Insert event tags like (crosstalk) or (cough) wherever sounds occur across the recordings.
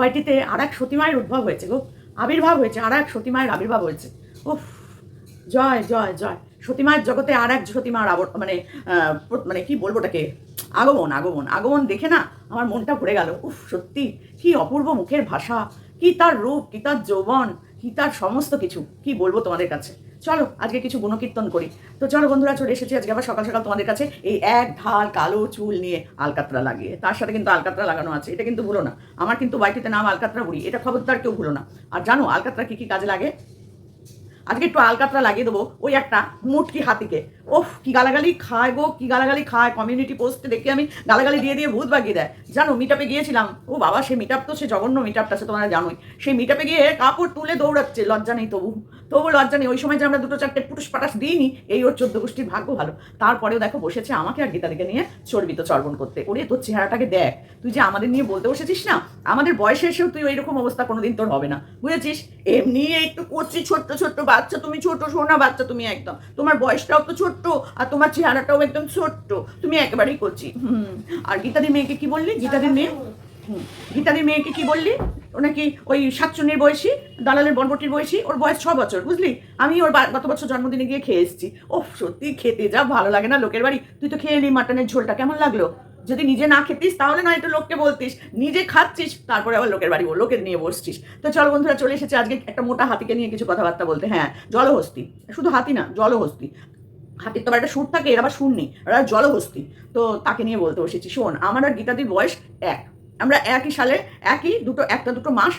ওয়াইটিতে আর এক সতীমায়ের উদ্ভব হয়েছে গো। আবির্ভাব হয়েছে, আর এক সতীমায়ের আবির্ভাব হয়েছে। উফ, জয় জয় জয়। সতীমায়ের জগতে আর এক সতীমার আবর মানে মানে কি বলব ওটাকে? আগমন আগমন। আগমন দেখে না আমার মনটা ভরে গেল। উফ, সত্যি, কি অপূর্ব মুখের ভাষা, কি তার রূপ, কি তার যৌবন কি তার সমস্ত কিছু? কি বলব তোমাদের কাছে? চলো, আজকে কিছু গুণকীর্তন করি। তো চলো বন্ধুরা, চলে এসেছি আজকে আবার সকাল সকাল তোমাদের কাছে এই এক ঢাল কালো চুল নিয়ে আলকাতরা লাগিয়ে। তার সাথে কিন্তু আলকাতরা লাগানো আছে, এটা কিন্তু ভুলো না। আমার কিন্তু বাড়িতে নাম আলকাতরা বুড়ি, এটা খবরদার কেউ ভুলো না। আর জানো আলকাতরা কি কি কাজে লাগে? আজকে একটু আলকাতরা লাগিয়ে দেবো ওই একটা মুটকি হাতিকে। ওফ, কি গালাগালি খায় গো, কি গালাগালি খায়। কমিউনিটি পোস্টে দেখে আমি গালাগালি দিয়ে দিয়ে ভূত বাগিয়ে দেয়। জানো মিট আপে গিয়েছিলাম। ও বাবা, সে মিট আপ তো, সে জঘন্য মিট আপটা সে তোমরা জানোই। সেই মিট আপে গিয়ে কাপড় তুলে দৌড়াচ্ছে, লজ্জা নেই তবু। তবু লজ্জা নেই। ওই সময় যে আমরা দুটো চারটে পুটুস পাটাস দিইনি, এই ওর চোদ্দ গোষ্ঠীর ভাগ্য ভালো। তারপরেও দেখো, বসেছে আমাকে আর গীতাদিকে নিয়ে চর্বিত চর্বণ করতে। ওরে, তোর চেহারাটাকে দেখ। তুই যে আমাদের নিয়ে বলতে বসেছিস না? আমাদের বয়সে এসেও তুই ওইরকম অবস্থা কোনোদিন তোর হবে না। বুঝেছিস? এমনি একটু করছি, ছোট্ট ছোট্ট বাচ্চা। তুমি ছোট, সোনা বাচ্চা তুমি একদম। তোমার বয়সটাও তো ছোট্ট। আর তোমার চেহারাটাও একদম ছোট্ট। তুমি একেবারেই করছি হুম। আর গীতাদির মেয়েকে কি বললি? গীতাদির মেয়ে? হুম। গীতাদির মেয়েকে কি বললি? ও নাকি ওই সাতচন্নির বয়সী দালালের বনবটির বয়সী ওর বয়স ছ বছর বুঝলি? আমি ওর গত বছর জন্মদিনে গিয়ে খেয়ে এসেছি। ও সত্যি খেতে যা ভালো লাগে না লোকের বাড়ি। তুই তো খেয়ে এলি মাটনের ঝোলটা কেমন লাগল? যদি নিজে না খেতিস তাহলে নয় একটু লোককে বলতিস। নিজে খাচ্ছিস তারপরে আবার লোকের বাড়ি বল- লোকের নিয়ে বসছিস। তো চল বন্ধুরা চলে এসেছে আজকে একটা মোটা হাতিকে নিয়ে কিছু কথাবার্তা বলতে। হ্যাঁ জলহস্তি। শুধু হাতি না জলহস্তি। হাতির তো আবার একটা সুর থাকে, এর আবার সুর নেই, এরা জলহস্তি। তো তাকে নিয়ে বলতে বসেছি, শোন, আমার আর গীতাদির বয়স এক। আমরা একই সালে, একই দুটো, একটা দুটো মাস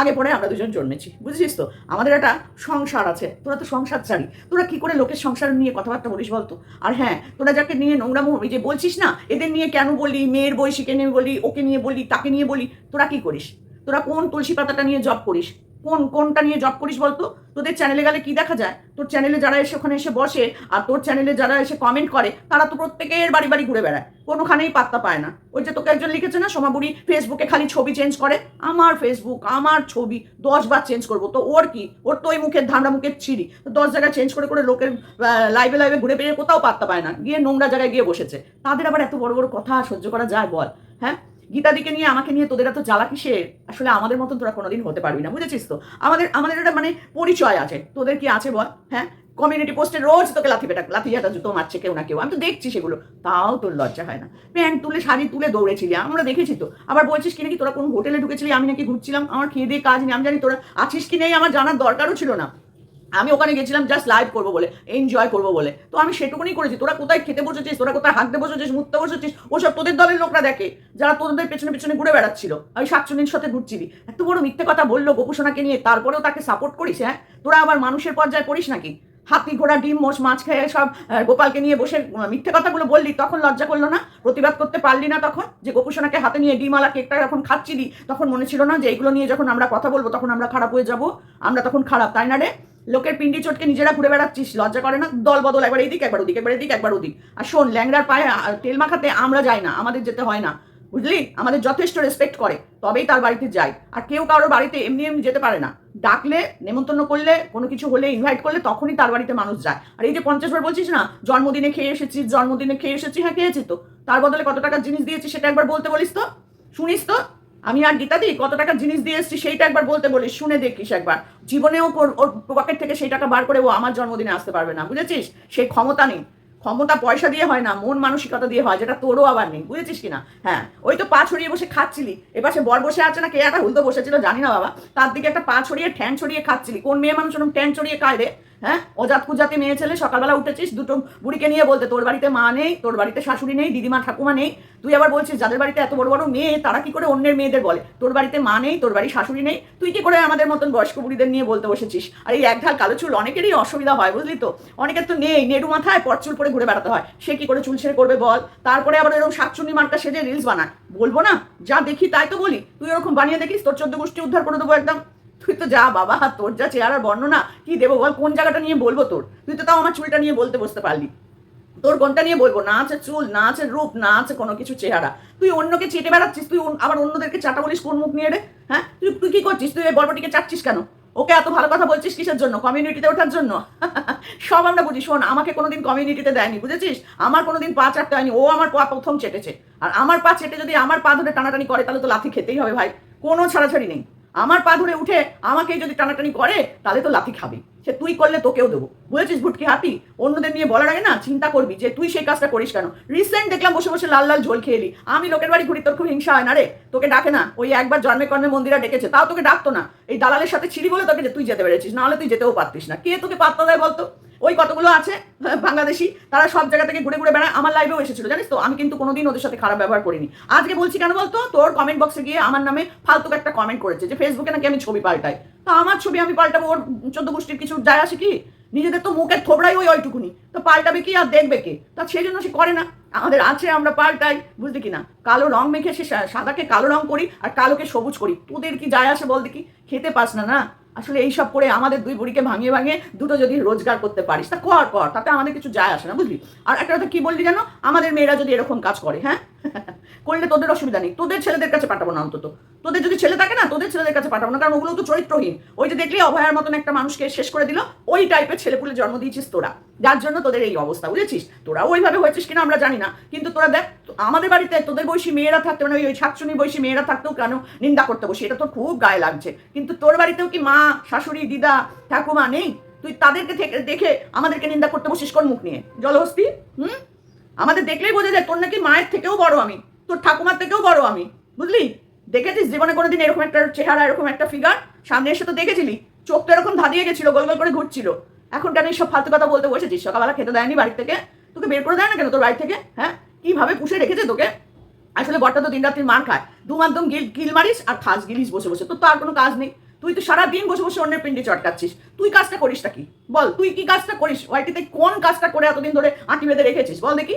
আগে পরে আমরা দুজন জন্মেছি, বুঝেছিস তো? আমাদের একটা সংসার আছে, তোরা তো সংসার চারি তোরা কি করে লোকের সংসার নিয়ে কথাবার্তা বলিস বলতো? আর হ্যাঁ তোরা যাকে নিয়ে নোংরা ওই যে বলছিস না, এদের নিয়ে কেন বলি, মেয়ের বয়সীকে নিয়ে বলি, ওকে নিয়ে বলি, তাকে নিয়ে বলি, তোরা কি করিস? তোরা কোন তুলসী পাতাটা নিয়ে জব করিস? কোন, কোনটা নিয়ে জব করিস বলতো? তোদের চ্যানেলে গেলে কি দেখা যায়? তোর চ্যানেলে যারা এসে ওখানে এসে বসে আর তোর চ্যানেলে যারা এসে কমেন্ট করে, তারা তো প্রত্যেকের বাড়ি বাড়ি ঘুরে বেড়ায়। কোনোখানেই পাত্তা পায় না। ওই যে তোকে একজন লিখেছে না, সোমাবুড়ি ফেসবুকে খালি ছবি চেঞ্জ করে? আমার ফেসবুক আমার ছবি, দশ বার চেঞ্জ করব। তো ওর কি? ওর তো ওই মুখের ধান্দা মুখের ছিঁড়ি। তো দশ জায়গায় চেঞ্জ করে করে লোকের লাইভে লাইভে ঘুরে বেরিয়ে কোথাও পাত্তা পায় না। গিয়ে নোংরা জায়গায় গিয়ে বসেছে। তাদের আবার এত বড় বড় কথা সহ্য করা যায় বল হ্যাঁ? গীতাদিকে নিয়ে, আমাকে নিয়ে তোদের এত জ্বালা কিসের? আসলে আমাদের মতন তোরা কোনোদিন হতে পারবি না, বুঝেছিস তো? আমাদের আমাদের একটা মানে পরিচয় আছে। তোদের কি আছে বল? হ্যাঁ? কমিউনিটি পোস্টে রোজ তোকে লাথি পেটা, লাথি জাতা জুতো মারছে কেউ না কেউ। আমি তো দেখছি সেগুলো। তাও তোর লজ্জা হয় না। প্যান্ট তুলে, শাড়ি তুলে দৌড়েছিলি, আমরা দেখেছি তো। আবার বলছিস কি নাকি তোরা কোন হোটেলে ঢুকেছিলি, আমি নাকি ঘুরছিলাম, আমার খেয়ে দিয়ে কাজ নেই, আমি জানি তোরা আছিস কি নেই, আমার জানার দরকারও ছিল না। আমি ওখানে গেছিলাম জাস্ট লাইভ করব বলে এনজয় করব বলে। তো আমি সেটুকুনি করেছি। তোরা কোথায় খেতে বসেছিস? তোরা কোথায় হাঁটতে বসেছিস? মুততে বসেছিস? ওসব তোদের দলের লোকরা দেখে, যারা তোদের পেছনে পেছনে ঘুরে বেড়াচ্ছিল। আমি সাতচল্লির সাথে ঘুরছিলি এত বড় মিথ্যে কথা বলল গোপুসোনাকে নিয়ে, তারপরেও তাকে সাপোর্ট করিস হ্যাঁ? তোরা আবার মানুষের পর্যায়ে করিস নাকি? হাতি ঘোড়া, ডিম, মোষ, মাছ খেয়ে সব গোপালকে নিয়ে বসে মিথ্যে কথাগুলো বললি, তখন লজ্জা করল না? প্রতিবাদ করতে পারলি না তখন? যে গোপুসোনাকে হাতে নিয়ে ডিমালা কেকটা যখন খাচ্ছিলি, তখন মনে ছিল না যে এইগুলো নিয়ে যখন আমরা কথা বলব, তখন আমরা খারাপ হয়ে যাব? আমরা তখন খারাপ, তাই না রে? লোকের পিন্ডি চটকে নিজেরা ঘুরে বেড়াচ্ছিস, লজ্জা করে না? দল বদল, একবার এইদিক একবার ওদিক, একবার এদিক, একবার ওদিক। আর শোন, ল্যাংড়ার পায়ে তেল মাখাতে আমরা যাই না, আমাদের যেতে হয় না। বুঝলি? আমাদের যথেষ্ট রেসপেক্ট করে, তবেই তার বাড়িতে যাই। আর কেউ কারোর বাড়িতে এমনি এমনি যেতে পারে না। ডাকলে, নেমন্তন্ন করলে, কোনো কিছু হলে ইনভাইট করলে, তখনই তার বাড়িতে মানুষ যায়। আর এই যে পঞ্চাশ বার বলছিস না, জন্মদিনে খেয়ে এসেছিস, জন্মদিনে খেয়ে এসেছি হ্যাঁ খেয়েছি তো। তার বদলে কত টাকার জিনিস দিয়েছি সেটা একবার বলতে বলিস তো? শুনিস তো? আমি আর গীতা দিই কত টাকা জিনিস দিয়ে এসেছি সেইটা একবার বলতে বলিস শুনে দেখিস একবার। জীবনেও ওর- পকেট থেকে সেই টাকা বার করে ও আমার জন্মদিনে আসতে পারবে না, বুঝেছিস? সেই ক্ষমতা নেই। ক্ষমতা পয়সা দিয়ে হয় না, মন মানসিকতা দিয়ে হয়, যেটা তোরও আবার নেই, বুঝেছিস কিনা? হ্যাঁ ওই তো পা ছড়িয়ে বসে খাচ্ছিলি। এপাশে বর বসে আছে না, কে একটা হুলতো বসেছিল, জানি না বাবা। তার দিকে একটা পা ছড়িয়ে ঠ্যান ছড়িয়ে খাচ্ছিলি। কোন মেয়ে মানুষ ওরকম ঠ্যাং ছড়িয়ে খায় রে? হ্যাঁ? অজাত কুজাতে মেয়ে ছেলে, সকালবেলা উঠেছিস, দুটো বুড়িকে নিয়ে বলতে, তোর বাড়িতে মা নেই, তোর বাড়িতে শাশুড়ি নেই, দিদিমা, ঠাকুমা নেই। তুই আবার বলছিস, যাদের বাড়িতে এত বড় বড় মেয়ে, তারা কি করে অন্যের মেয়েদের বলে? তোর বাড়িতে মা নেই, তোর বাড়ি শাশুড়ি নেই, তুই কি করে আমাদের মতন বয়স্ক বুড়িদের নিয়ে বলতে বসেছিস? আর এই এক ঢাল কালো চুল অনেকেরই অসুবিধা হয়, বুঝলি তো? অনেকের তো নেই, নেড়ু মাথায় পর চুল পরে ঘুরে বেড়াতে হয়। সে কি করে চুল ছেড়ে করবে বল? তারপরে আবার এরকম শাকচুন্নি মার্কা সেজে রিলস বানায়। বলব না, যা দেখি তাই তো বলি। তুই ওরকম বানিয়ে দেখিস, তোর চোদ্দ গোষ্ঠী উদ্ধার করে দেবো একদম। তুই তো যা বাবা, তোর যা চেহারার বর্ণনা, কি দেবো বল, কোন জায়গাটা নিয়ে বলব তোর? তুই তো তাও আমার চুলটা নিয়ে বলতে বসতে পারলি। তোর কোনটা নিয়ে বলব? না আছে চুল, না আছে রূপ, না আছে কোনো কিছু চেহারা। তুই অন্যকে চেটে বেড়াচ্ছিস, তুই আবার অন্যদেরকে চাটা বলিস কোন মুখ নিয়ে রে? হ্যাঁ? তুই তুই কি করছিস? তুই এই বর্বটিকে চাটছিস কেন? ওকে এত ভালো কথা বলছিস কিসের জন্য? কমিউনিটিতে ওঠার জন্য? (laughs) সব আমরা বুঝি। শোন, আমাকে কোনোদিন কমিউনিটিতে দেয়নি, বুঝেছিস? আমার কোনোদিন পা চাটতে হয়নি। ও আমার পা প্রথম চেটেছে। আর আমার পা চেটে যদি আমার পা ধরে টানাটানি করে, তাহলে তো লাথি খেতেই হবে ভাই। কোনো ছাড়াছাড়ি নেই। আমার পা ধরে উঠে আমাকে যদি টানাটানি করে তাহলে তো লাথি খাবি। সে তুই করলে তোকেও দেবো। বুঝেছিস ভুটকি হাতি? অন্যদের নিয়ে বলার আগে না চিন্তা করবি যে তুই সেই কাজটা করিস কেন? রিসেন্ট দেখলাম বসে বসে লাল লাল ঝোল খেয়েলি আমি লোকের বাড়ি ঘুরি তোর খুব হিংসা হয় না রে? তোকে ডাকে না ওই একবার জন্মে কর্মে মন্দিরা ডেকেছে তাও তোকে ডাকতো না। এই দালালের সাথে ছিলি বলে তোকে যে তুই যেতে পেরেছিস নাহলে তুই যেতেও পারতিস না। কে তোকে পাত্তা দেয় বলতো? ওই কতগুলো আছে? হ্যাঁ, বাংলাদেশি। তারা সব জায়গা থেকে ঘুরে ঘুরে বেড়ায়। আমার লাইভেও এসেছিল জানিস তো? আমি কিন্তু কোনোদিন ওদের সাথে খারাপ ব্যবহার করিনি। আজকে বলছি কেন বলতো? তোর কমেন্ট বক্সে গিয়ে আমার নামে ফালতু একটা কমেন্ট করেছে যে ফেসবুকে নাকি আমি ছবি পাল্টাই। তো আমার ছবি আমি পাল্টাবো, ওর চোদ্দ গোষ্ঠীর কিছু যায় আসে কি? নিজেদের তো মুখের থোবড়াই ওই ওইটুকুনি। তো পাল্টাবে কি আর দেখবে কে? তা সেই জন্য সে করে না। আমাদের আছে, আমরা পাল্টাই, বুঝলি কি না কালো রং মেখে সে সাদাকে কালো রং করি আর কালোকে সবুজ করি। তোদের কি যায় আসে বল দেখি? খেতে পাস না না? আসলে এইসব করে আমাদের দুই বুড়িকে ভাঙিয়ে ভাঙিয়ে দুটো যদি রোজগার করতে পারিস, তা কর কর। তাতে আমাদের কিছু যায় আসে না, বুঝলি? আর একটা কথা কি বললি জানো? আমাদের মেয়েরা যদি এরকম কাজ করে হ্যাঁ? (laughs) করলে তোদের অসুবিধা নেই। তোদের ছেলেদের কাছে পাঠাবো না অন্তত। তোদের যদি ছেলে থাকে না, তোদের ছেলেদের কাছে পাঠাবো না। কারণ ওগুলো তো চরিত্রহীন। ওই যে দেখলি অভয়ার মতন একটা মানুষকে শেষ করে দিল, ওই টাইপের ছেলেপুলে জন্ম দিয়েছিস তোরা। যার জন্য তোদের এই অবস্থা, বুঝেছিস? তোরা ওইভাবে হয়েছিস কিনা আমরা জানি না। কিন্তু তোরা দেখ, আমাদের বাড়িতে তোদের বয়সী মেয়েরা থাকতে মানে ওই ছাত্রনী বয়সী মেয়েরা থাকতেও কেন নিন্দা করতে বসি? এটা তোর খুব গায়ে লাগছে। কিন্তু তোর বাড়িতেও কি মা, শাশুড়ি, দিদা, ঠাকুমা নেই? তুই তাদেরকে দেখে আমাদেরকে নিন্দা করতে বসিস কোন মুখ নিয়ে? জলহস্তি, হুম? আমাদের দেখলেই বোঝা যায় তোর নাকি মায়ের থেকেও বড় আমি, তোর ঠাকুমার থেকেও বড় আমি, বুঝলি? দেখেছিস জীবনে কোনোদিন এরকম একটা চেহারা, এরকম একটা ফিগার সামনে এসে তো দেখেছিলি, চোখ তো এরকম ধাঁধিয়ে গেছিল, গোল গোল করে ঘুরছিল। এখন কেন সব ফালতু কথা বলতে বসেছিস? সকালবেলা খেতে দেয়নি বাড়ি থেকে? তোকে বের করে দেয় না কেন তোর বাড়ি থেকে? হ্যাঁ? কীভাবে পুষে রেখেছে তোকে? আসলে বরটা তো দিন রাত্রির মার খায় দু মাধ্যম গিল গিল মারিস আর খাস গিলিস বসে বসে। তোর তো আর কোনো কাজ নেই। তুই তো সারা দিন বসে বসে অন্যের পিন্ডি চটকাচ্ছিস। তুই কাজটা করিসটা কি? বল, তুই কি কাজটা করিস? ওয়াইটিতে কোন কাজটা করে এতদিন ধরে আঁটি বেঁধে রেখেছিস? বল দেখি।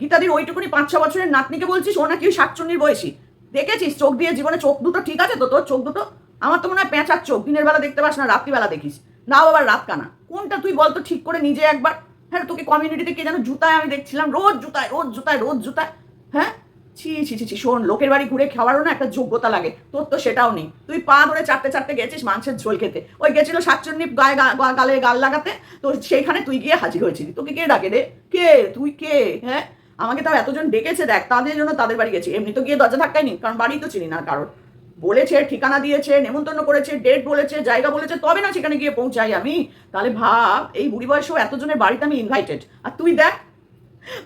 গীতাদির ওইটুকুনি পাঁচ ছ বছরের নাতনিকে বলছিস, ও নাকি সাতচন্নির বয়সী। দেখেছিস? চোখ দিয়ে জীবনে চোখ দুটো ঠিক আছে তো তোর? চোখ দুটো? আমার তো মনে হয় পেঁচার চোখ। দিনের বেলা দেখতে পাস না, রাত্রিবেলা দেখিস। না আবার রাত কানা কোনটা তুই বল তো ঠিক করে নিজে একবার। হ্যাঁ তোকে কমিউনিটিতে কে যেন জুতায় আমি দেখছিলাম। রোজ জুতায় রোজ জুতায় রোজ জুতায়। হ্যাঁ? ছি ছি ছি ছি, শোন, লোকের বাড়ি ঘুরে খাওয়ারও না একটা যোগ্যতা লাগে। তোর তো সেটাও নেই। তুই পা ধরে চারটে চারটে গেছিস মাংসের ঝোল খেতে। ওই গেছিল সাতচন্নি গায়ে গালে গাল লাগাতে। তো সেইখানে তুই গিয়ে হাজির হয়েছিলি। তোকে কে ডাকে রে? কে? তুই কে? হ্যাঁ? আমাকে তাও এতজন ডেকেছে, দেখ, তাদের জন্য তাদের বাড়ি গেছি। এমনি তো গিয়ে দরজা ধাক্কায়নি কারণ বাড়ি তো চিনি না কারোর। বলেছে, ঠিকানা দিয়েছে, নেমন্তন্ন করেছে ডেট বলেছে, জায়গা বলেছে, তবে না সেখানে গিয়ে পৌঁছাই আমি। তাহলে ভাব, এই বুড়ি বয়সেও এতজনের বাড়িতে আমি ইনভাইটেড আর তুই দেখ,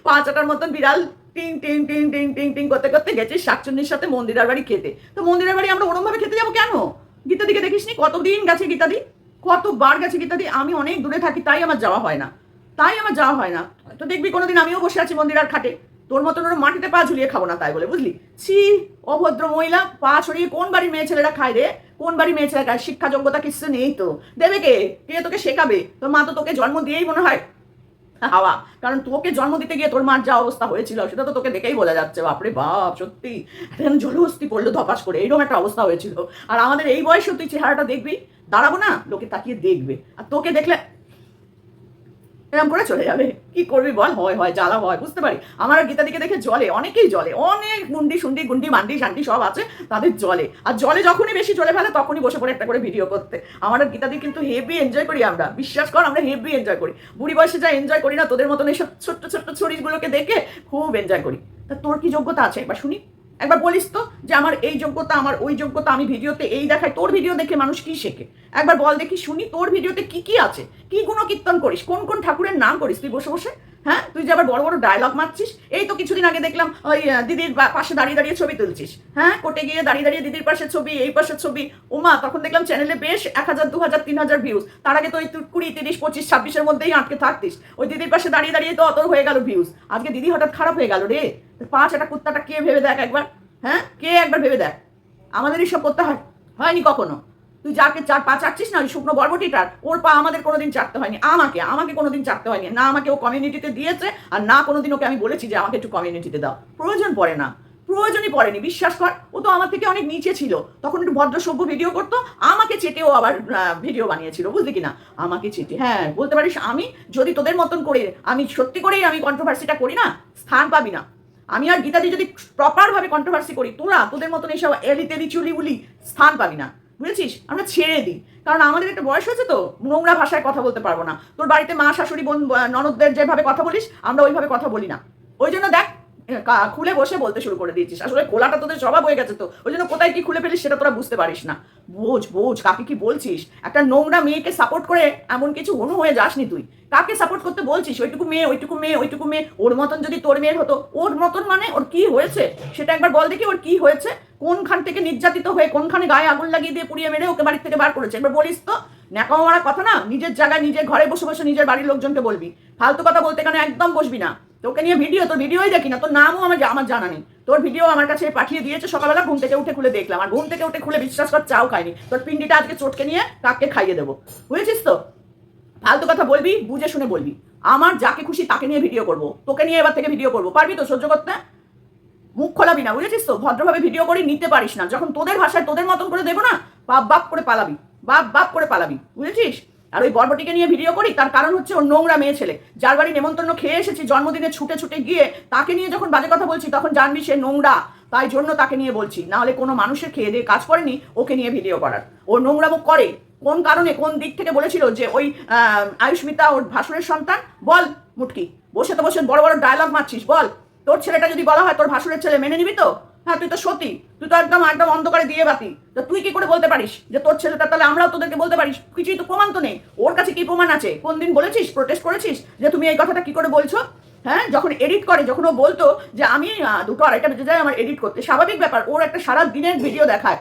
পাঁচ আটার মতন বিড়াল টিং টিং টিং টিং টিং টিং করতে করতে গেছিস শাকচুন্নির সাথে মন্দিরার বাড়ি খেতে। তো মন্দিরের বাড়ি আমরা ওরম ভাবে খেতে যাব কেন? গীতাদিকে দেখিসনি? কতদিন গেছে গীতাদি? কতবার গেছে গীতাদি? আমি অনেক দূরে থাকি, তাই আমার যাওয়া হয় না। তাই আমার যাওয়া হয় না। তো দেখবি কোনোদিন আমিও বসে আছি মন্দিরার খাটে। তোর মতন ওর মাটিতে পা ঝুলিয়ে খাব না তাই বলে, বুঝলি? ছি, অভদ্র মহিলা, পা ছড়িয়ে কোন বাড়ির মেয়ে ছেলেরা খায় রে? কোন বাড়ির মেয়ে ছেলেরা খায়? শিক্ষা যোগ্যতা কিছু নেই তো। দেবে কে? কে তোকে শেখাবে? তোর মা তো তোকে জন্ম দিয়েই মনে হয়। হাওয়া কারণ তোকে জন্ম দিতে গিয়ে তোর মার যা অবস্থা হয়েছিল, সেটা তো তোকে দেখেই বোঝা যাচ্ছে, বাপরে বাপ, সত্যি। এখন জলহস্তি পড়ল ধপাস করে এইরকম একটা অবস্থা হয়েছিল। আর আমাদের এই বয়সে তুই চেহারাটা দেখবি, দাঁড়াবো না, লোকে তাকিয়ে দেখবে। আর তোকে দেখলে এরকম করে চলে যাবে। কি করবি বল? হয় হয়, জ্বালা হয়, বুঝতে পারি। আমার গীতাদিকে দেখে জলে, অনেকেই জলে, অনেক গুন্ডি সুন্ডি, গুন্ডি মান্ডি শান্ডি সব আছে, তাদের জলে। আর জলে যখনই বেশি চলে ফেলে, তখনই বসে পড়ে একটা করে ভিডিও করতে। আমার আর গীতাদি কিন্তু হেভি এনজয় করি আমরা। বিশ্বাস কর, আমরা হেভি এনজয় করি। বুড়ি বয়সে যা এনজয় করি না, তোদের মতন এইসব ছোট্ট ছোট্ট ছড়িগুলোকে দেখে খুব এনজয় করি। তা তোর কি যোগ্যতা আছে? একবার শুনি। একবার বলিস তো যে আমার এই যোগ্যতা, আমার ওই যোগ্যতা, আমি ভিডিওতে এই দেখাই, তোর ভিডিও দেখে মানুষ কি শেখে? একবার বল দেখি, শুনি তোর ভিডিওতে কি কি আছে? কি গুণ কীর্তন করিস? কোন কোন ঠাকুরের নাম করিস তুই বসে বসে? হ্যাঁ? তুই যে আবার বড় বড় ডায়লগ মারছিস, এই তো কিছুদিন আগে দেখলাম ওই দিদির পাশে দাঁড়িয়ে দাঁড়িয়ে ছবি তুলছিস। হ্যাঁ? কোর্টে গিয়ে দাঁড়িয়ে দাঁড়িয়ে দিদির পাশে ছবি, এই পাশের ছবি। ওমা, তখন দেখলাম চ্যানেলে বেশ এক হাজার, দু হাজার, তিন হাজার ভিউজ তার আগে তো ওই কুড়ি, তিরিশ, পঁচিশ, ছাব্বিশের মধ্যেই আটকে থাকতিস। ওই দিদির পাশে দাঁড়িয়ে দাঁড়িয়ে তো অত হয়ে গেল ভিউজ আজকে দিদি হঠাৎ খারাপ হয়ে গেল রে। পাঁচ একটা কুত্তাটা কে ভেবে দেখ একবার? হ্যাঁ? কে একবার ভেবে দেখ? আমাদেরই সব করতে হয় হয়নি কখনো। তুই যাকে চার পা চাটছিস না, ওই শুকনো বরবটিটার, ওর পা আমাদের কোনোদিন চাটতে হয়নি। আমাকে আমাকে কোনোদিন চাটতে হয়নি। না আমাকে ও কমিউনিটিতে দিয়েছে, আর না কোনোদিন ওকে আমি বলেছি যে আমাকে একটু কমিউনিটিতে দাও। প্রয়োজন পড়ে না। প্রয়োজনই পড়েনি, বিশ্বাস কর। ও তো আমার থেকে অনেক নিচে ছিল। তখন একটু ভদ্র সভ্য ভিডিও করতো। আমাকে চেটেও আবার ভিডিও বানিয়েছিল, বুঝলি কিনা? আমাকে চেটে। হ্যাঁ বলতে পারিস আমি, যদি তোদের মতন করে, আমি সত্যি করেই আমি কন্ট্রোভার্সিটা করি না, স্থান পাবি না। আমি আর গীতাদি যদি প্রপারভাবে কন্ট্রোভার্সি করি, তোরা তোদের মতন এইসব এলি তেলি চুলি উলি স্থান পাবি না। বুঝেছিস? আমরা ছেড়ে দিই। কারণ আমাদের একটা বয়স হয়েছে তো, নোংরা ভাষায় কথা বলতে পারব না। তোর বাড়িতে মা, শাশুড়ি, বোন ননদদের যেভাবে কথা বলিস, আমরা ওইভাবে কথা বলি না। ওই জন্য দেখ খুলে বসে বলতে শুরু করে দিয়েছিস। আসলে খোলাটা তোদের স্বভাব হয়ে গেছে তো। ওই জন্য কোথায় কি খুলে ফেলিস সেটা তোরা বুঝতে পারিস না। বোঝ বোঝ, কাকে কি বলছিস? একটা নোংরা মেয়েকে সাপোর্ট করে এমন কিছু অনু হয়ে যাসনি তুই। কাকে সাপোর্ট করতে বলছিস? ওইটুকু মেয়ে ওইটুকু মেয়ে ওইটুকু মেয়ে। ওর মতন যদি তোর মেয়ের হতো, ওর মতন মানে ওর কি হয়েছে? সেটা একবার বল দেখি ওর কি হয়েছে। কোনখান থেকে নির্যাতিত হয়ে, কোনখানে গায়ে আগুন লাগিয়ে দিয়ে পুড়িয়ে মেরে ওকে বাড়ির থেকে বার করেছে? একবার বলিস তো। ন্যাকামো মারা কথা না? নিজের জায়গায় নিজের ঘরে বসে বসে নিজের বাড়ির লোকজনকে বলবি। ফালতু কথা বলতে কেন একদম বসবি না। তোকে নিয়ে ভিডিও, তোর ভিডিওই দেখি না, তোর নামও আমার আমার জানা নেই। তোর ভিডিও আমার কাছে পাঠিয়ে দিয়েছে সকালবেলা, ঘুম থেকে উঠে খুলে দেখলাম। আর ঘুম থেকে উঠে খুলে বিশ্বাস কর, চাও খাইনি। তোর পিন্ডিটা আজকে চটকে নিয়ে কাককে খাইয়ে দেবো। বুঝেছিস তো? ফালতু কথা বলবি, বুঝে শুনে বলবি। আমার যাকে খুশি তাকে নিয়ে ভিডিও করব। তোকে নিয়ে এবার থেকে ভিডিও করব। পারবি তো সহ্য করতে? মুখ খোলাবি না, বুঝেছিস তো? ভদ্রভাবে ভিডিও করে, নিতে পারিস না। যখন তোদের ভাষায় তোদের মতন করে দেবো না, বাপ বাপ করে পালাবি। বাপ বাপ করে পালাবি। বুঝেছিস? আর ওই বর্বটিকে নিয়ে ভিডিও করি, তার কারণ হচ্ছে ওর নোংরা মেয়ে ছেলে। যার বাড়ি নেমন্তন্ন খেয়ে এসেছি, জন্মদিনে ছুটে ছুটে গিয়ে তাকে নিয়ে যখন বাজে কথা বলছি, তখন জানবি সে নোংরা। তাই জন্য তাকে নিয়ে বলছি, না হলে কোনো মানুষের খেয়ে দিয়ে কাজ করেনি, ওকে নিয়ে ভিডিও করার। ও নোংরা মুখ করে, কোন কারণে, কোন দিক থেকে বলেছিল যে ওই আয়ুষ্মিতা ওর ভাসুরের সন্তান? বল, মুটকি, বসে তো বসে বড় বড় ডায়লগ মারছিস, বল। তোর ছেলেটা যদি বলা হয় তোর ভাসুরের ছেলে মেনে নিবি তো? হ্যাঁ তুই তো সতী। তুই তো একদম একদম অন্ধকারে দিয়ে বাতি। তো তুই কি করে বলতে পারিস যে তোর ছেলেটা তাহলে আমরাও তোদেরকে বলতে পারিস? কিছুই তো প্রমাণ তো নেই। ওর কাছে কি প্রমাণ আছে? কোন দিন বলেছিস প্রোটেস্ট করেছিস যে তুমি এই কথাটা কি করে বলছো? হ্যাঁ যখন এডিট করে, যখন ও বলতো যে আমি দুটো আড়াইটা বেজে যায় আমার এডিট করতে। স্বাভাবিক ব্যাপার, ওর একটা সারা দিনের ভিডিও দেখায়।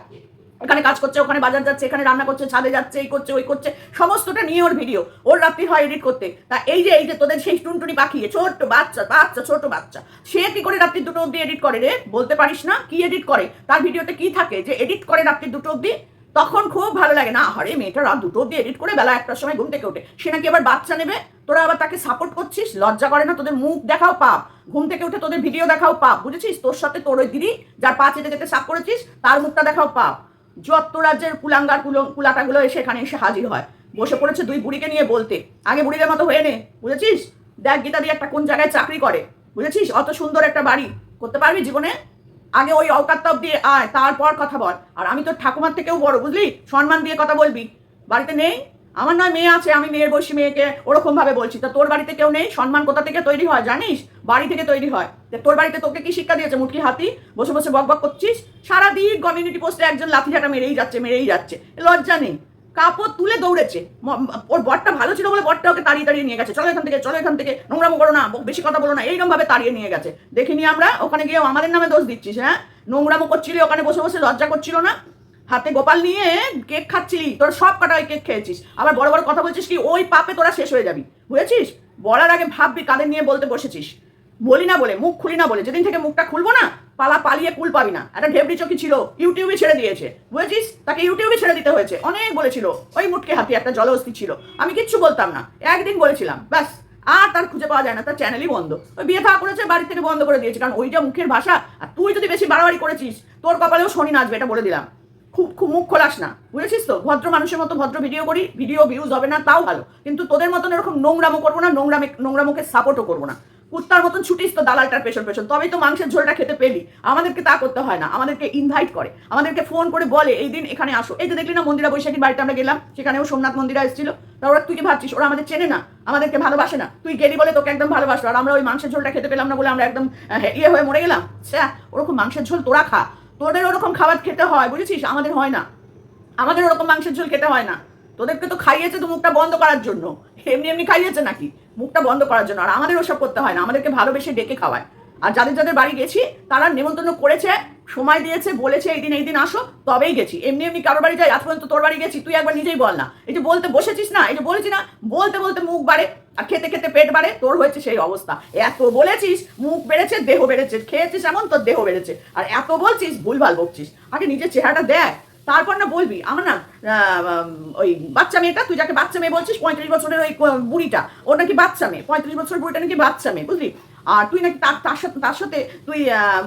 এখানে কাজ করছে, ওখানে বাজার যাচ্ছে, এখানে রান্না করছে, ছাদে যাচ্ছে, এই করছে, ওই করছে, সমস্তটা নিয়ে ওর ভিডিও ওর রাত্রি হয় এডিট করতে। তা এই যে এই যে তোদের সেই টুনটুনি পাখি ছোট্ট বাচ্চা বাচ্চা, ছোট বাচ্চা, সে কি করে রাত্রি দুটো অব্দি এডিট করে রে? বলতে পারিস না? কি এডিট করে? তার ভিডিওতে কি থাকে? যে এডিট করে রাত্রি দুটো অব্দি তখন খুব ভালো লাগে। না, আরে মেয়েটা রাত দুটো অব্দি এডিট করে বেলা একটার সময় ঘুম থেকে ওঠে। সে নাকি আবার বাচ্চা নেবে? তোরা আবার তাকে সাপোর্ট করছিস? লজ্জা করে না? তোদের মুখ দেখাও পাপ। ঘুম থেকে উঠে তোদের ভিডিও দেখাও পাপ। বুঝেছিস? তোর সাথে তোর ওই দিদি, যার পা চেটে যেতে সাপ করেছিস, তার মুখটা দেখাও পাপ। যত রাজ্যের কুলাঙ্গার কুলো কুলাটাগুলো এসে এখানে এসে হাজির হয়। বসে পড়েছে দুই বুড়িকে নিয়ে বলতে, আগে বুড়িদের মতো হয়ে নে, বুঝেছিস? দেখ গীতা দিয়ে একটা কোন জায়গায় চাকরি করে, বুঝেছিস? অত সুন্দর একটা বাড়ি, করতে পারবি জীবনে? আগে ওই অকাত্তব দিয়ে আয়, তারপর কথা বল। আর আমি তোর ঠাকুমার থেকেও বড়, বুঝলি? সম্মান দিয়ে কথা বলবি। বাড়িতে নেই? আমার নয় মেয়ে আছে, আমি মেয়ের বসি মেয়েকে ওরকম ভাবে বলছি। তা তোর বাড়িতে কেউ নেই? সম্মান কোথা থেকে তৈরি হয়, জানিস? বাড়ি থেকে তৈরি হয়। তোর বাড়িতে তোকে কি শিক্ষা দিয়েছে, মুটকি হাতি? বসে বসে বক বক করছিস? সারাদিন কমিউনিটি পোস্টে একজন লাঠিঝাটা মেরেই যাচ্ছে মেরেই যাচ্ছে। লজ্জা নেই। কাপড় তুলে দৌড়েছে। ওর বরটা ভালো ছিল বলে বরটা ওকে তাড়িয়ে তাড়িয়ে নিয়ে গেছে। চলো এখান থেকে, চলো এখান থেকে। নোংরামো করো না বেশি কথা বলো না। এইরকম ভাবে তাড়িয়ে নিয়ে গেছে। দেখিনি আমরা, ওখানে গিয়ে আমাদের নামে দোষ দিচ্ছিস হ্যাঁ? নোংরামো করছিলি, ওখানে বসে বসে লজ্জা করছিল না? হাতে গোপাল নিয়ে কেক খাচ্ছিলি, তোর সব কটা ওই কেক খেয়েছিস। আবার বড় বড় কথা বলছিস কি, ওই পাপে তোরা শেষ হয়ে যাবি। বুঝেছিস? বলার আগে ভাববি কাদের নিয়ে বলতে বসেছিস। বলি না বলে, মুখ খুলি না বলে, যেদিন থেকে মুখটা খুলবো না, পালা পালিয়ে কুল পাবি না। একটা ঢেবড়ি চকি ছিল ইউটিউবে ছেড়ে দিয়েছে। বুঝেছিস? তাকে ইউটিউবে ছেড়ে দিতে হয়েছে। অনেক বলেছিল, ওই মুটকে হাতি, একটা জলহস্তি ছিল। আমি কিচ্ছু বলতাম না। একদিন বলেছিলাম, ব্যাস, আর তার খুঁজে পাওয়া যায় না, তার চ্যানেলই বন্ধ। ওই বিয়ে থাকা করেছে, বাড়ি থেকে বন্ধ করে দিয়েছে, কারণ ওইটা মুখের ভাষা। আর তুই যদি বেশি বাড়াবাড়ি করেছিস, তোর কপালেও শনি নাচবে, এটা বলে দিলাম। খুব খুব মুখ খোলাস না। বুঝেছিস তো? ভদ্র মানুষের মতো ভদ্র ভিডিও করি ভিডিও ভিউজ হবে না, তাও ভালো। কিন্তু তোদের মতন এরকম নোংরামো করব না, নোংরামে, নোংরামোকে সাপোর্টও করব না। কুত্তার মতন ছুটিস তো দালালটার পেছন পেছন। তবেই তো মাংসের ঝোলটা খেতে পেলি। আমাদেরকে তা করতে হয় না। আমাদেরকে ইনভাইট করে। আমাদেরকে ফোন করে বলে, এই দিন এখানে আসো। এই যে দেখলি না মন্দিরা বৈশাখীর বাড়িতে আমরা গেলাম? সেখানেও সোমনাথ মন্দিরা এসেছিল। তা ওরা তুই কি ভাবছিস? ওরা আমাদের চেনে না। আমাদেরকে ভালোবাসে না। তুই গেলি বলে তোকে একদম ভালোবাসলো। আর আমরা ওই মাংসের ঝোলটা খেতে পেলাম না বলে আমরা একদম ইয়ে হয়ে মরে গেলাম? স্যা ওরকম মাংসের ঝোল তোরা খা। তোদের ওরকম খাবার খেতে হয়, বুঝেছিস? আমাদের হয় না। আমাদের ওরকম মাংসের ঝোল খেতে হয় না। তোদেরকে তো খাইয়েছে তো মুখটা বন্ধ করার জন্য। এমনি এমনি খাইয়েছে নাকি? মুখটা বন্ধ করার জন্য। আর আমাদের ওসব করতে হয় না। আমাদেরকে ভালোবেসে ডেকে খাওয়ায়। আর যাদের যাদের বাড়ি গেছি, তারা নেমন্তন্ন করেছে, সময় দিয়েছে, বলেছে, এই দিন এই দিন আসো, তবেই গেছি। এমনি এমনি কারোর বাড়ি যাই, আজ পর্যন্ত তোর বাড়ি গেছি, তুই একবার নিজেই বল না। এই যে বলতে বসেছিস না, এই যে বলেছি না, বলতে বলতে মুখ বাড়ে। আর খেতে খেতে পেট বাড়ে, তোর হয়েছে সেই অবস্থা। এত বলেছিস, মুখ বেড়েছে, দেহ বেড়েছে, খেয়েছিস এমন, তোর দেহ বেড়েছে। আর এত বলছিস, ভুলভাল বকছিস। আগে নিজের চেহারাটা দেখ। তারপর না বলবি, আমার না ওই বাচ্চা মেয়েটা, তুই যাকে বাচ্চা মেয়ে বলছিস, পঁয়ত্রিশ বছরের ওই বুড়িটা, ওর নাকি বাচ্চা মেয়ে, পঁয়ত্রিশ বছরের বুড়িটা নাকি বাচ্চা মেয়ে, বুঝলি? আর তুই নাকি তার তার সাথে তার সাথে তুই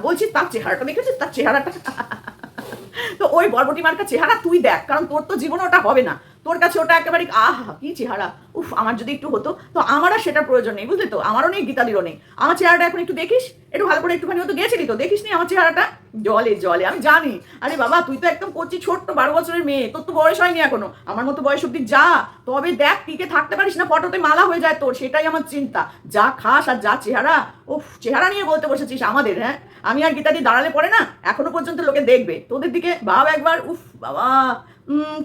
বলছিস, তার চেহারাটা দেখেছিস? তার চেহারাটা। (laughs) তো ওই বরবটি মার্কা চেহারা তুই দেখ, কারণ তোর তো জীবনে ওটা হবে না। তোর কাছে ওটা একেবারে, আহা, কি চেহারা। উফ, আমার যদি একটু হতো, তো আমার আর সেটার প্রয়োজন নেই, বুঝলি তো? আমারও নেই গীতাদিরও নেই। আমার চেহারাটা এখন একটু দেখিস? একটু ভালো করে একটুখানি হতো গেছিলি তো? দেখিস নি আমার চেহারাটা? জলে জলে, আমি জানি। আরে বাবা, তুই তো একদম করছি ছোট্ট বারো বছরের মেয়ে। তোর তো বয়স হয়নি এখনও। আমার মতো বয়স অব্দি যা। তবে দেখ টিকে থাকতে পারিস না, ফটোতে মালা হয়ে যায় তোর, সেটাই আমার চিন্তা। যা খাস আর যা চেহারা, উফ, চেহারা নিয়ে বলতে বসেছিস আমাদের হ্যাঁ? আমি আর গীতাদি দাঁড়ালে পরে না, এখনও পর্যন্ত লোকে দেখবে। তোদের দিকে ভাব একবার, উফ, বাবা।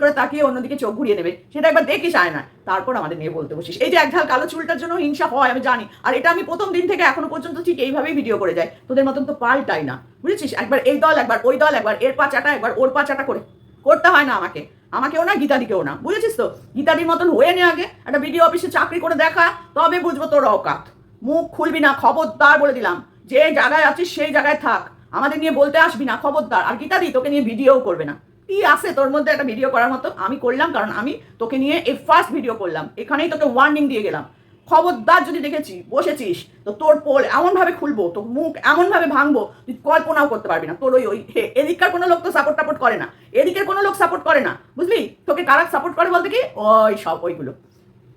করে তাকিয়ে অন্যদিকে চোখ ঘুরিয়ে নেবে। সেটা একবার দেখিস আয় না তারপর আমাদের নিয়ে বলতে বসিস। এই যে এক ঝাল কালো চুলটার জন্য হিংসা হয়, আমি জানি। আর এটা আমি প্রথম দিন থেকে এখনও পর্যন্ত ঠিক এইভাবেই ভিডিও করে যাই। তোদের মতন তো পাল্টাই না। বুঝেছিস? একবার এই দল, একবার ওই দল, একবার এর পাচাটা একবার ওর পাচাটা করে। করতে হয় না আমাকে। আমাকেও না, গীতাদিকেও না। বুঝেছিস তো? গীতাদির মতন হয়ে নে আগে। একটা বিডিও অফিসে চাকরি করে দেখা, তবে বুঝব তোর অকাত। মুখ খুলবি না, খবরদার বলে দিলাম। যে জায়গায় আছিস, সেই জায়গায় থাক। আমাদের নিয়ে বলতে আসবি না, খবরদার। আর গীতাদি তোকে নিয়ে ভিডিও করবে না। কি আছে তোর মধ্যে একটা ভিডিও করার মতো? আমি করলাম কারণ আমি তোকে নিয়ে এই ফার্স্ট ভিডিও করলাম। এখানেই তোকে ওয়ার্নিং দিয়ে গেলাম। খবরদার যদি দেখেছি, বসেছিস, তো তোর পোল এমনভাবে খুলবো, তোর মুখ এমনভাবে ভাঙবো, তুই কল্পনাও করতে পারবি না। তোর ওই ওই এদিককার কোনো লোক তো সাপোর্ট টাপোর্ট করে না। এদিকের কোনো লোক সাপোর্ট করে না। বুঝলি? তোকে কারা সাপোর্ট করে বলতে কি? ওই সব ওইগুলো।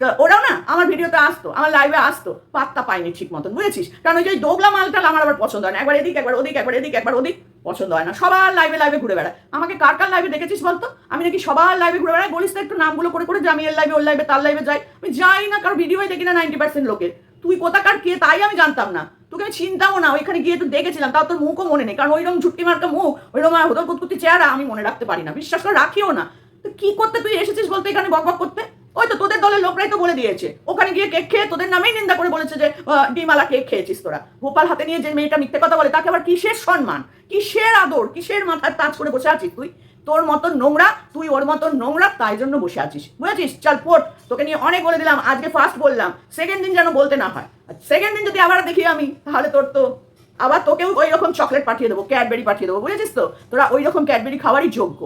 তো ওরাও না আমার ভিডিওতে আসতো, আমার লাইভে আসতো, পাত্তা পাইনি ঠিক মতন বুঝেছিস? কারণ ওই যে দোগলা মালটাল আমার আবার পছন্দ হয় না। একবার এদিক, একবার ওদিক, একবার এদিক, একবার ওদিক পছন্দ হয় না। সবার লাইভে লাইভে ঘুরে বেড়ায়। আমাকে কার কার লাইভে দেখেছিস বলতো? আমি নাকি সবার লাইভে ঘুরে বেড়াই। বলিস তো একটু নামগুলো করে করে যে আমি এর লাইভে ওর লাইভে তার লাইভে যাই। আমি যাই না, কারণ ভিডিওই দেখি না নাইনটি পার্সেন্ট লোকের। তুই কোথাকার কে তাই আমি জানতাম না। তোকে আমি চিন্তাও না, ওইখানে গিয়ে একটু দেখেছিলাম, তাও তোর মুখও মনে নেই। কারণ ওইরকম ঝুটকি মার্কা মুখ, ওইরকম আর হোদল কুতকুতি চেহারা আমি মনে রাখতে পারি না। বিশ্বাস করে, রাখিও না। তো কি করতে তুই এসেছিস বলতে এখানে বক বক করতে? ওই তো তোদের দলের লোকরাই তো বলে দিয়েছে। ওখানে গিয়ে কেক খেয়ে তোদের নামেই নিন্দা করে বলেছে যে ডিমালা কেক খেয়েছিস তোরা। গোপাল হাতে নিয়ে যে মেয়েটা মিথ্যে কথা বলে, তাকে আবার কিসের সম্মান? কিসের আদর? কিসের মাথায় তাজ করে বসে আছিস তুই? তোর মতন নোংরা, তুই ওর মতন নোংরা, তাই জন্য বসে আছিস। বুঝেছিস? চল, পড়। তোকে নিয়ে অনেক বলে দিলাম, আজকে ফার্স্ট বললাম। সেকেন্ড দিন যেন বলতে না হয়। সেকেন্ড দিন যদি আবার দেখি আমি, তাহলে তোর তো আবার তোকেও ওই রকম চকলেট পাঠিয়ে দেবো ক্যাডবেরি পাঠিয়ে দেবো, বুঝেছিস তো? তোরা ওই রকম ক্যাডবেরি খাওয়ারই যোগ্য।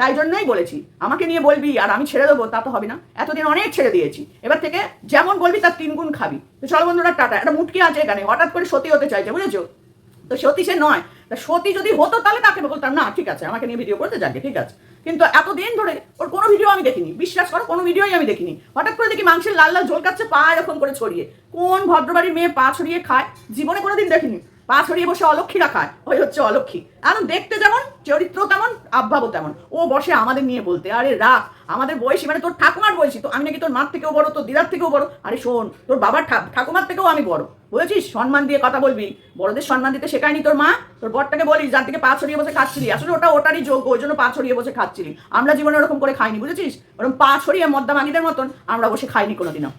তাই জন্যই বলেছি, আমাকে নিয়ে বলবি আর আমি ছেড়ে দেবো, তা তো হবে না। এতদিন অনেক ছেড়ে দিয়েছি। এবার থেকে যেমন বলবি তার তিন গুণ খাবি। তো চল বন্ধুরা, টাটা। একটা মুটকি আছে এখানে, হঠাৎ করে সতী হতে চাইছে, বুঝেছ? তো সতী সে নয়। তা সতী যদি হতো তাহলে তাকে বলতাম, না, ঠিক আছে, আমাকে নিয়ে ভিডিও করতে যাকে ঠিক আছে। কিন্তু এতদিন ধরে ওর কোনো ভিডিও আমি দেখিনি। বিশ্বাস করো, কোনো ভিডিওই আমি দেখিনি। হঠাৎ করে দেখি মাংসের লাল লাল ঝোল কাচ্ছে পা এরকম করে ছড়িয়ে। কোন ভদ্রবাড়ির মেয়ে পা ছড়িয়ে খায়? জীবনে কোনোদিন দেখিনি। পা ছড়িয়ে বসে অলক্ষীরা খায় ওই হচ্ছে অলক্ষী। এখন দেখতে যেমন চরিত্র তেমন আব্বাবও তেমন। ও বসে আমাদের নিয়ে বলতে, আরে রাখ, আমাদের বয়সী মানে তোর ঠাকুমার বয়সী, তো আমি নাকি তোর মার থেকেও বড়, তোর দিদার থেকেও বড়। আরে শোন, তোর বাবার ঠাকুমার থেকেও আমি বড়। বুঝেছিস? সম্মান দিয়ে কথা বলবি। বড়দের সম্মান দিতে শেখায়নি তোর মা? তোর বরটাকে বলিস, যার থেকে পা ছড়িয়ে বসে খাচ্ছিলি। আসলে ওটা ওটারই যোগ্য, ওই জন্য পা ছড়িয়ে বসে খাচ্ছিলি। আমরা জীবনে ওরকম করে খাইনি, বুঝেছিস? ওরকম পা ছড়িয়ে মদ্দা মাগিদের মতন আমরা বসে খাইনি কোনোদিনও।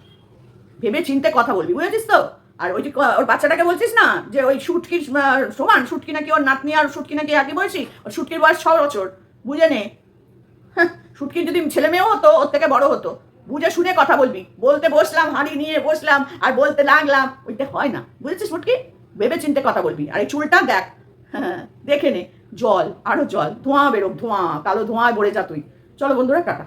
ভেবে চিনতে কথা বলবি, বুঝেছিস তো? আর ওই যে ওর বাচ্চাটাকে বলছিস না? যে ওই শুটকির আহ, সমান শুটকি নাকি ওর নাতনি আর শুটকি নাকি একই বয়সী? ওর শুটকির বয়স ছ বছর বুঝে নে। শুটকির যদি ছেলে মেয়েও হতো ওর থেকে বড় হতো। বুঝে শুনে কথা বলবি। বলতে বসলাম হাঁড়ি নিয়ে বসলাম আর বলতে লাগলাম ওইটা হয় না। বুঝেছিস শুটকি ভেবে চিনতে কথা বলবি। আর এই চুলটা দেখ। হ্যাঁ দেখে নে। জল আরও জল। ধোঁয়া বেরোক ধোঁয়া কালো ধোঁয়ায় ভরে যা তুই। চলো বন্ধুরা টাটা।